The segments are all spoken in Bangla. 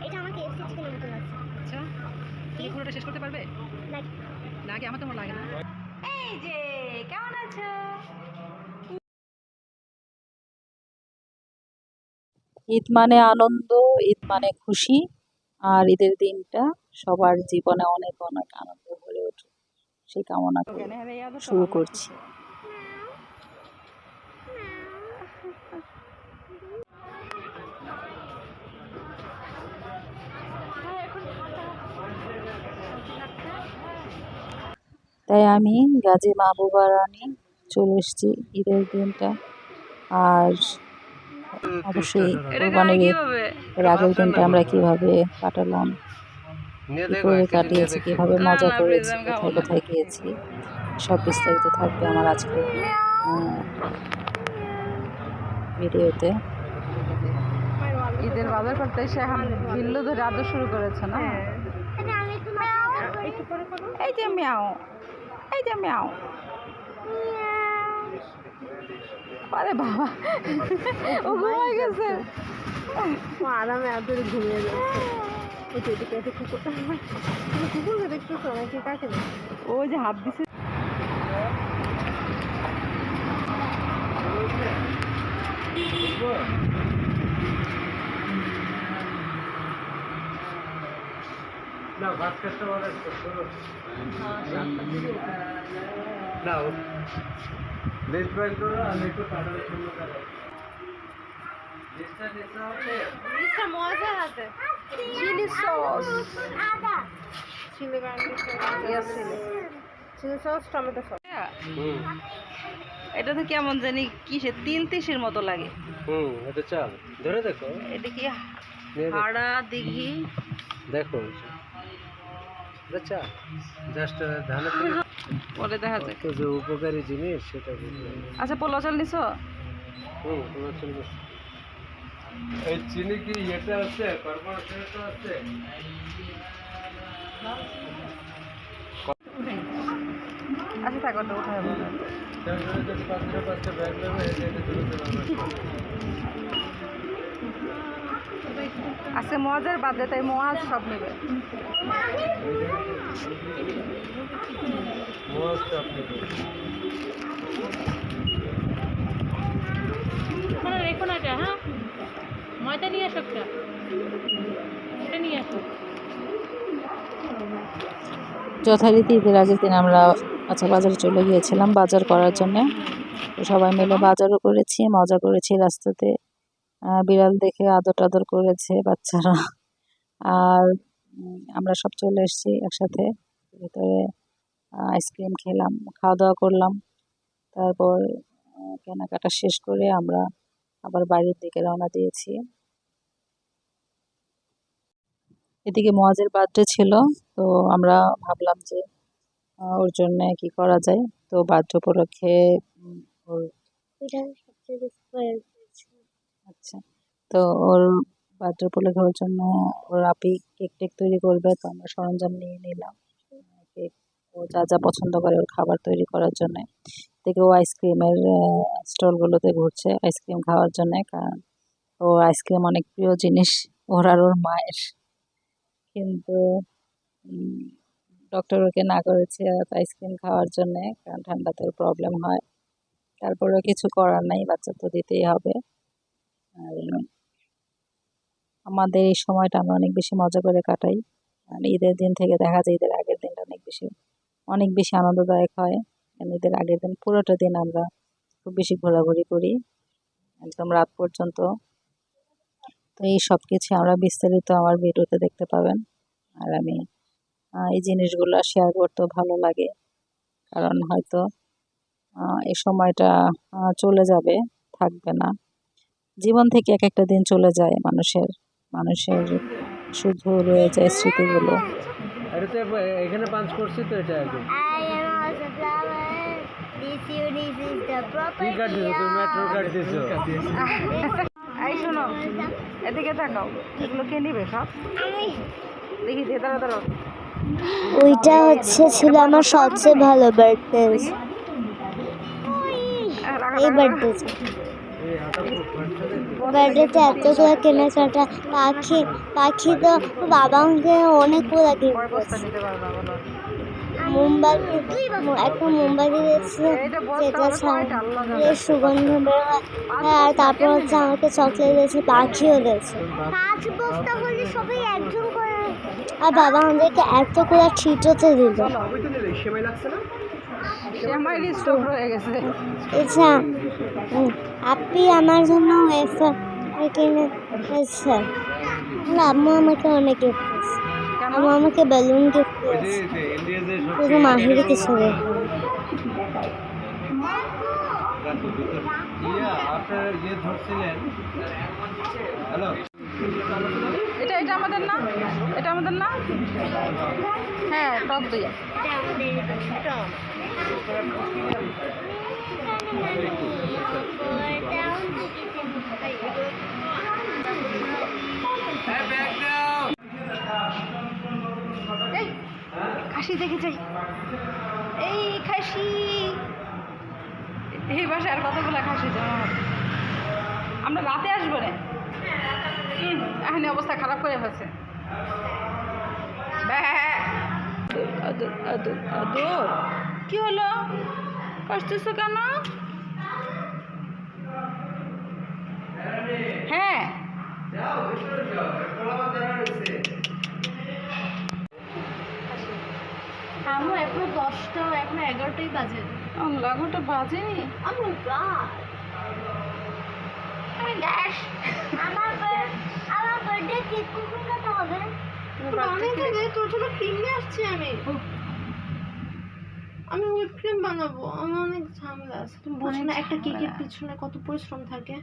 এটা আমাকে এফসি চিকেনের মতো লাগছে আচ্ছা। তুমি পুরোটা শেষ করতে পারবে? আমার তোমার লাগে না? এই যে কেমন আছো? ঈদ মানে আনন্দ ঈদ মানে খুশি আর ঈদের দিনটা সবার জীবনে অনেক অনেক আনন্দ ভরে উঠুক সেই কামনা করে শুরু করছি। তাই আমি গাজী মাহবুবা রানী চলে এসেছি ঈদের দিনটা। আর অবশ্যই কোরবানির ঈদ এর আগের দিনটা আমরা কীভাবে কাটালাম করে কাটিয়েছি কীভাবে মজা করেছি কোথায় কোথায় গিয়েছি সব বিস্তারিত থাকবে আমার আজকে ভিডিওতে। ঈদের বাজার করতে এসে এখন বিল্লু ধরে আদর শুরু করেছে না? এটা আমি একটু একটু পরে করব এই যে মিয়াও। এই যে মিয়াও। আরে বাবা। ও ঘুমাই গেছে। আরামে আদরে ঘুমিয়ে যাচ্ছে ও যে হাত দিছে। না ভাত বাইর করো আমি একটু কাটার জন্য এটা মজা আছে। Chilli sauce. আদা chilli garlic chilli chilli sauce tomato sauce. Hmm. এটা তো কেমন জানি কিসে তিন তিসির মতো লাগে। হুম এটা চাল ধরে দেখো। এটা কি হাড়া দিঘি? দেখো। এটা চাল জাস্ট ধানের থেকে পরে দেখা যায় কত যে উপকারী জিনিস সেটা হবে। আচ্ছা পোলা চাল নিছো? হুম তোমার চলবে এই চিনি কি ইয়েতে আছে কর্পোরেশনে আছে? আচ্ছা থাকো তো উঠে যাব আজকে মজার বাদে তাই মহাজ সব নেবে। রেখো না হ্যাঁ? ময়দা নিয়ে আসো এটা নিয়ে আসো যথারীতি ঈদের আগের দিন আমরা আচ্ছা বাজারে চলে গিয়েছিলাম বাজার করার জন্যে। সবাই মিলে বাজারও করেছি মজা করেছি রাস্তাতে। বিড়াল দেখে আদর টাদর করেছে বাচ্চারা। আর আমরা সব চলে এসেছি একসাথে। ভিতরে আইসক্রিম খেলাম খাওয়া দাওয়া করলাম। তারপর কেনাকাটা শেষ করে আমরা আবার বাড়ির দিকে রওনা দিয়েছি। এদিকে মোয়াজের বার্থডে ছিল, তো আমরা ভাবলাম যে ওর জন্য কি করা যায়? তো বার্থডে উপলক্ষে ওর আচ্ছা তো ওর বার্থডে ওর জন্য ওর আপি কেক টেক তৈরি করবে, তো আমরা সরঞ্জাম নিয়ে নিলাম। কেক ও যা যা পছন্দ করে ওর খাবার তৈরি করার জন্যে। থেকে ও আইসক্রিমের স্টলগুলোতে ঘুরছে আইসক্রিম খাওয়ার জন্য, কারণ ও আইসক্রিম অনেক প্রিয় জিনিস ওর আর ওর মায়ের। কিন্তু ডক্টর ওকে না করেছে আইসক্রিম খাওয়ার জন্যে, কারণ ঠান্ডাতে প্রবলেম হয়। তারপরেও কিছু করার নাই, বাচ্চা তো দিতেই হবে। আর আমাদের এই সময়টা আমরা অনেক বেশি মজা করে কাটাই। আর ঈদের দিন থেকে দেখা যায় ঈদের আগের দিনটা অনেক বেশি অনেক বেশি আনন্দদায়ক হয়। ঈদের আগের দিন পুরোটা দিন আমরা খুব বেশি ঘোরাঘুরি করি, একদম রাত পর্যন্ত। তো এই সব কিছু আমরা বিস্তারিত আমার ভিডিওতে দেখতে পাবেন। আর আমি এই জিনিসগুলো শেয়ার করতেও ভালো লাগে। কারণ হয়তো এই সময়টা চলে যাবে, থাকবে না। জীবন থেকে এক একটা দিন চলে যায় মানুষের মানুষের শুধু রয়ে যায় স্মৃতিগুলো এখানে পাঞ্চ করছি তো এটা আগে I am also flower. This unit is the কি কাট property দিছো? তুমি মেট্রো কাট দিছো? এই শোনো এদিকে তাকাও। এগুলো কে নিবে সব? দেখি যে দাঁড়া দাঁড়াও। ওইটা হচ্ছে ছিল আমার সবচেয়ে ভালো বার্থডে এই বার্থডে বার্থডেতে এতগুলো কেনাকাটা পাখি পাখি তো বাবা আমাকে অনেকগুলো মোমবাতি একটা মোমবাতি দিয়েছিল যেটা। দিয়ে সুগন্ধ বের হয়। হ্যাঁ, আর তারপর হচ্ছে আমাকে চকলেট দিয়েছে পাখিও দিয়েছে। পাঁচ বস্তা হলে সবাই একজন করে। আর বাবা আমাদেরকে এত এতগুলো ছিটোতে দিল। সেমাই স্টপ রয়ে গেছে। আচ্ছা আপনি আমার জন্য ওয়েফার কিনে দিয়েছে আর আম্মু আমাকে অনেক গিফট দিয়েছে। কেন? আম্মু আমাকে বেলুন গিফট দিয়েছে। শুধু মাহিরে কিছু এটা এটা আমাদের না এটা আমাদের না হ্যাঁ টপ দুই এই খাসি দেখে যাই। এই খাসি। এই বাসায় আর কতগুলো খাসি জমা আমরা রাতে আসব রে। এখন অবস্থা খারাপ করে ফেলছে। আদর আদর কি হলো? কষ্টছো কেন? হ্যাঁ। আম্মু এখনও দশটা এখনও এগারোটাই বাজে। আল্লাহ ঘণ্টা বাজেনি। আম্মু গাছ আমার আমার বার্থডে কেক কখন কাটা হবে? অনেক আগে তোর জন্য ক্রিম নিয়ে আসছি আমি। আমি হুইপ ক্রিম বানাবো আমার অনেক ঝামেলা আছে। তুমি বোঝো না একটা কেকের পিছনে কত পরিশ্রম থাকে।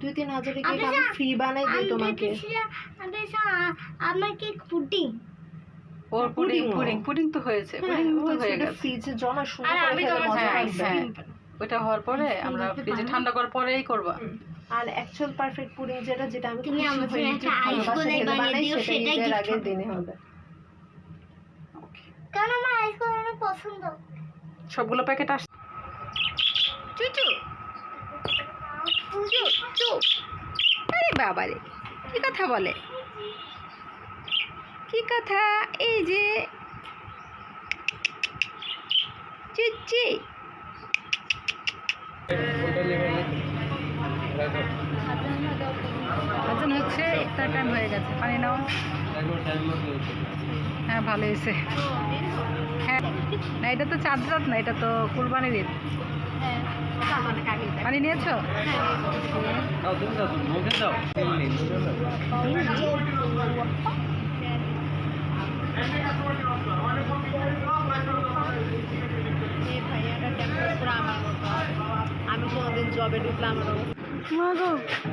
দুই তিন হাজারের কেক আমি ফ্রি বানাই দিই তোমাকে। আমার কেক পুডিং। ওর পুডিং পুডিং পুডিং তো হয়েছে হ্যাঁ পুডিং তো হয়ে গেছে। ফ্রিজে জমা আর করে আমি খেলে তোমার হ্যাঁ, হ্যাঁ। হওয়ার পরে আমরা ফ্রিজে ঠান্ডা করার পরেই করবা। আর অ্যাকচুয়াল পারফেক্ট পুডিং যেটা যেটা আমি তুমি আমার জন্য একটা ভালোবাসা গোলাই বানিয়ে দিও, সেটা সেটাই ঈদের আগের হবে। দিনে হবে। কারণ আমার আইসক্রিম অনেক পছন্দ? সবগুলো প্যাকেট আস চুচু। চুপ আরে বাবা রে কি কথা বলে? কি কথা? এই যে। চুচি। আজন হচ্ছে ইফতার টাইম হয়ে গেছে। পানি নাও। হ্যাঁ ভালো হয়েছে। হ্যাঁ না এটা তো চাঁদ রাত না এটা তো কুরবানির ঈদ। পানি নিয়েছো? দাও তুমি দাও তুমি মুখে দাও। আমি কোনোদিন জবে ঢুকলাম আমার অবস্থা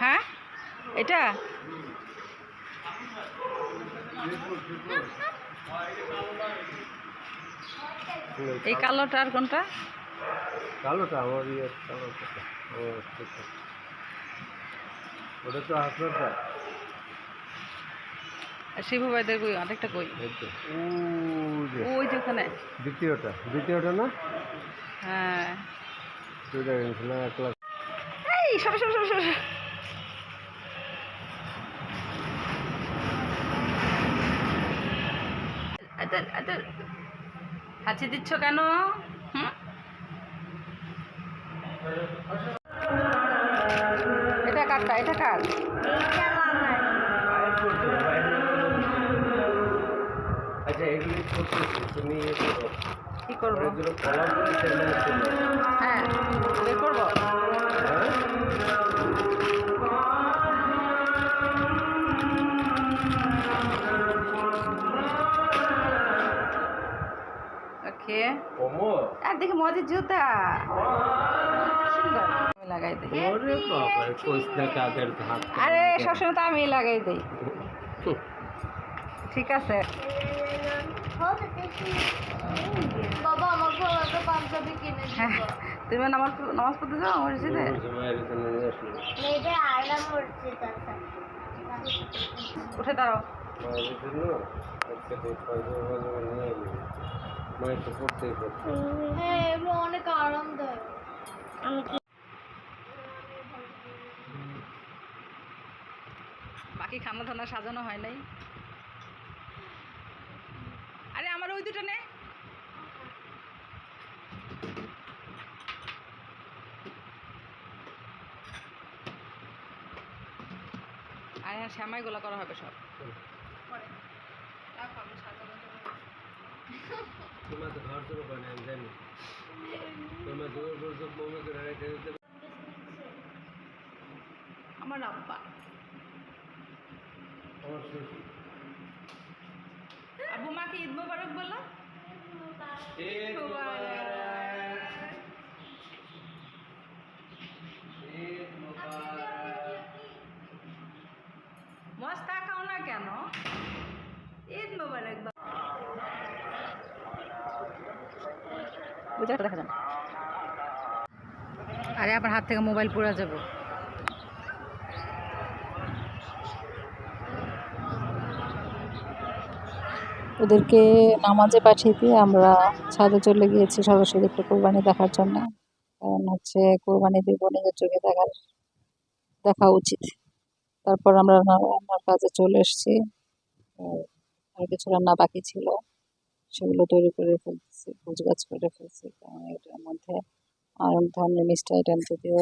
হ্যাঁ? এটা? এই কালোটা আর কোনটা? কালোটা আমার ইয়ে কালোটা। ও আছে। ওটা তো আর শিবু ভাইদের কই? আরেকটা কই? ওই যে। ওখানে। দ্বিতীয়টা। দ্বিতীয়টা না? হ্যাঁ। তুই দেখেন না একলা এই সব সব সব সব আদর হাঁচি দিচ্ছ কেন? এটা কারটা এটা কার? আচ্ছা এগুলি তুমি ইয়ে কি করব? হ্যাঁ করব? আর দেখি মজের জুতা। সুন্দর। লাগাই দিই। আরে সবসময় তো আমি লাগাই দিই। ঠিক আছে। হ্যাঁ তুমি নামাজ নামাজ পড়তে যাও মসজিদে উঠে দাঁড়াও। আজকে তো পয়সা নিয়ে এলি মায়ের তো পড়তেই পড়তে হ্যাঁ এগুলো অনেক আরামদায়ক। আমি কি বাকি খানা ঠান্না সাজানো হয় নাই। আরে আমার ওই দুটো নে। আর হ্যাঁ শ্যামাই গোলা করা হবে সব পরে। রাখো, আমি সাজানোর জন্য তোমার তো ঘর শুরু করে আমি জানি। তোমার জোর বলছো মনে করে রেখে দিতে আমার আব্বা। আমার শ্বশুর। আব্বু মাকে ঈদ মোবারক বললাম ঈদ মুবারক। ঈদ মুবারক মস্ত তাকাও না কেন ঈদ মোবারক বা- ওই জায়গাটা দেখা যান আরে আপনার হাত থেকে মোবাইল পড়ে যাবে। ওদেরকে নামাজে পাঠিয়ে দিয়ে আমরা ছাদে চলে গিয়েছি সরাসরি একটু কোরবানি দেখার জন্য। কারণ হচ্ছে কোরবানি দিব নিজের চোখে দেখার দেখা উচিত। তারপর আমরা রান্নার কাজে চলে এসেছি। আর আর কিছু রান্না বাকি ছিল সেগুলো তৈরি করে ফেলছি। গাছ করে ফেলছি কারণ এটার মধ্যে আর ধরনের মিষ্টি আইটেম যদিও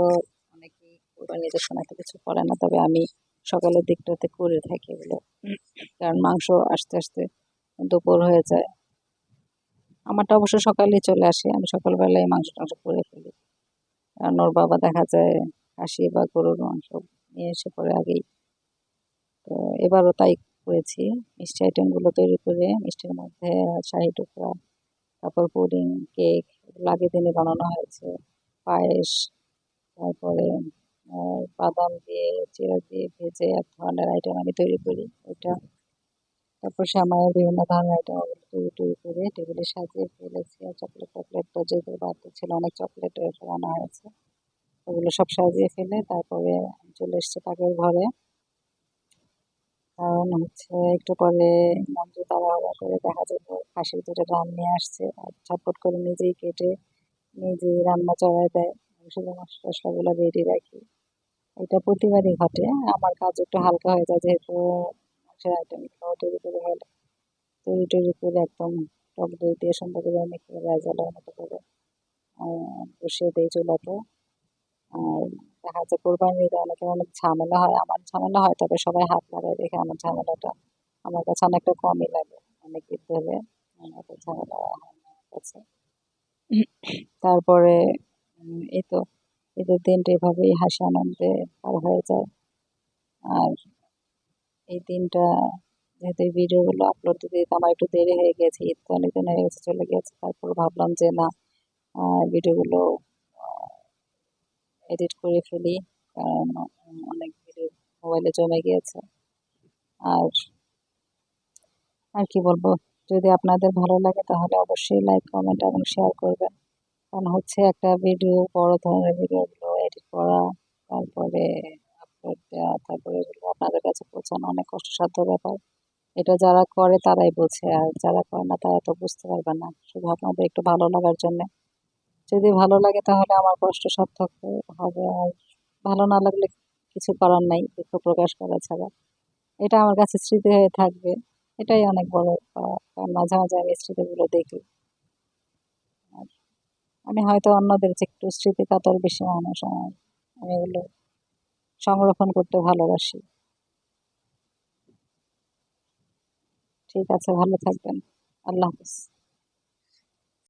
অনেকেই কোরবানি ঈদের সময় তো কিছু করে না তবে আমি সকালের দিকটাতে করে থাকি এগুলো কারণ মাংস আস্তে আস্তে দুপুর হয়ে যায় আমারটা অবশ্য সকালেই চলে আসে আমি সকালবেলায় মাংস টাংস করে ফেলি কারণ ওর বাবা দেখা যায় খাসি বা গরুর মাংস নিয়ে এসে পরে আগেই তো এবারও তাই করেছি মিষ্টি আইটেমগুলো তৈরি করে মিষ্টির মধ্যে শাহি টুকরা তারপর পুডিং, কেক এগুলো আগের দিনে বানানো হয়েছে। পায়েস, তারপরে বাদাম দিয়ে চিড়া দিয়ে ভেজে এক ধরনের আইটেম আমি তৈরি করি ওইটা। তারপর শ্যামাইয়ের বিভিন্ন ধরনের আইটেম তৈরি তৈরি করে। টেবিলে সাজিয়ে ফেলেছি আর চকলেট টকলেট তো যেহেতু বাড়তে ছিল অনেক চকলেট আনা হয়েছে। ওগুলো সব সাজিয়ে ফেলে তারপরে চলে এসেছি পাকের ঘরে। কারণ হচ্ছে একটু পরে মঞ্জু তাড়াহুড়া করে দেখা যাবে খাসির দুটো রান নিয়ে আসছে আর ঝটপট করে নিজেই কেটে নিজেই রান্না চড়ায় দেয়। আমি শুধু মশলা টশলাগুলো রেডি রাখি। এটা প্রতিবারই ঘটে আমার কাজ একটু হালকা হয়ে যায় যেহেতু মাংসের আইটেমগুলো তৈরি করে ফেলে। তৈরি টৈরি করে একদম টক দই দিয়ে সুন্দর করে মেখে রায়জালার মতো করে বসিয়ে দিই চুলাতে। আর দেখা যাচ্ছে কোরবানির ঈদে অনেকের অনেক ঝামেলা হয়, আমার ঝামেলা হয়, তবে সবাই হাত লাগায় দেখে আমার ঝামেলাটা আমার কাছে অনেকটা কমই লাগে, অনেক ঈদ ধরে অত ঝামেলা হয় আমার কাছে। তারপরে এই তো, ঈদের দিনটা এভাবেই হাসি আনন্দে পার হয়ে যায়। আর এই দিনটা যেহেতু ভিডিওগুলো আপলোড দিতে আমার একটু দেরি হয়ে গেছে, ঈদ তো অনেক দিন হয়ে গেছে, চলে গেছে, তারপর ভাবলাম যে না ভিডিওগুলো এডিট করে ফেলি, কারণ অনেক ভিডিও মোবাইলে জমে গিয়েছে। আর আর কি বলব, যদি আপনাদের ভালো লাগে তাহলে অবশ্যই লাইক, কমেন্ট এবং শেয়ার করবেন। কারণ হচ্ছে একটা ভিডিও, বড় ধরনের ভিডিওগুলো এডিট করা, তারপরে আপলোড দেওয়া, তারপরে এগুলো আপনাদের কাছে পৌঁছানো অনেক কষ্টসাধ্য ব্যাপার। এটা যারা করে তারাই বোঝে, আর যারা করে না তারা তো বুঝতে পারবে না। শুধু আপনাদের একটু ভালো লাগার জন্য। যদি ভালো লাগে তাহলে আমার কষ্ট সার্থক হবে আর ভালো না লাগলে কিছু করার নাই, দুঃখ প্রকাশ করা ছাড়া। এটা আমার কাছে স্মৃতি হয়ে থাকবে। এটাই অনেক বড়। কারণ মাঝে মাঝে আমি স্মৃতিগুলো দেখি। আর আমি হয়তো অন্যদের চেয়ে একটু স্মৃতি কাতর বেশি মানুষ আমার আমি এগুলো সংরক্ষণ করতে ভালোবাসি। ঠিক আছে, ভালো থাকবেন। আল্লাহ হাফিজ।